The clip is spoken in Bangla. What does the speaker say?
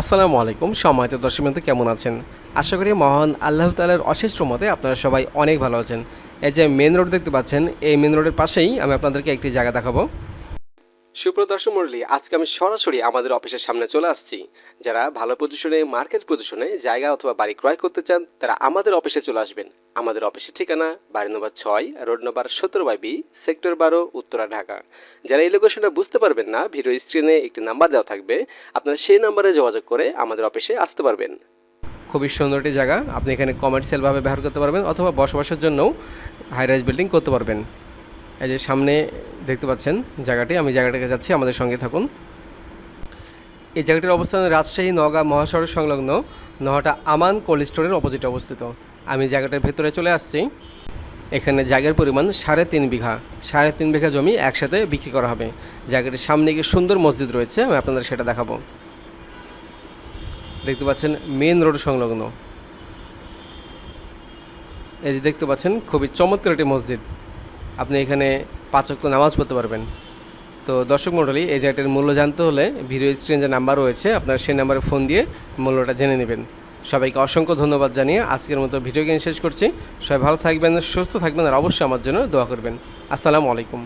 আসসালামু আলাইকুম, সম্মানিত দর্শক বন্ধু, কেমন আছেন? আশা করি মহান আল্লাহ তালার অশেষ মতে আপনারা সবাই অনেক ভালো আছেন। এই যে মেন রোড দেখতে পাচ্ছেন, এই মেন রোডের পাশেই আমি আপনাদেরকে একটি জায়গা দেখাবো। সুপ্রদর্শক মন্ডলী আজকে আমি সরাসরি আমাদের অফিসের সামনে চলে আসছি। যারা ভালো পজিশনে মার্কেট পজিশনে জায়গা অথবা বাড়ি ক্রয় করতে চান, তারা আমাদের অফিসে চলে আসবেন। আমাদের অফিসের ঠিকানা বাড়ি নম্বর ছয়, রোড নম্বর সতেরো বাই বি, সেক্টর বারো, উত্তরা, ঢাকা। যারা এই লোকেশনটা বুঝতে পারবেন না, ভিডিও স্ক্রিনে একটি নাম্বার দেওয়া থাকবে। আপনারা সেই নাম্বারে যোগাযোগ করে আমাদের অফিসে আসতে পারবেন। খুবই সুন্দর একটি জায়গা। আপনি এখানে কমার্শিয়ালভাবে ব্যবহার করতে পারবেন অথবা বসবাসের জন্যও হাই রাইজ বিল্ডিং করতে পারবেন। এই যে সামনে দেখতে পাচ্ছেন জায়গাটি, আমি জায়গাটাকে যাচ্ছি, আমাদের সঙ্গে থাকুন। এই জায়গাটির অবস্থান রাজশাহী নওগাঁ মহাসড়ক সংলগ্ন নহাটা আমান কোল্ড স্টোরের অপোজিটে অবস্থিত। আমি জায়গাটার ভেতরে চলে আসছি। এখানে জায়গার পরিমাণ সাড়ে তিন বিঘা। সাড়ে তিন বিঘা জমি একসাথে বিক্রি করা হবে। জায়গাটির সামনে গিয়ে সুন্দর মসজিদ রয়েছে, আমি আপনাদের সেটা দেখাবো। দেখতে পাচ্ছেন মেন রোড সংলগ্ন। এই যে দেখতে পাচ্ছেন, খুবই চমৎকার একটি মসজিদ। আপনি এখানে পাঁচ ওয়াক্ত নামাজ পড়তে পারবেন। তো দর্শক মণ্ডলী, এই জায়গাটির মূল্য জানতে হলে ভিডিও স্ক্রিন যে নাম্বার রয়েছে, আপনার সেই নাম্বারে ফোন দিয়ে মূল্যটা জেনে নেবেন। সবাইকে অসংখ্য ধন্যবাদ জানিয়ে আজকের মতো ভিডিও গেম শেষ করছি। সবাই ভালো থাকবেন, সুস্থ থাকবেন, আর অবশ্যই আমার জন্য দোয়া করবেন। আসসালামু আলাইকুম।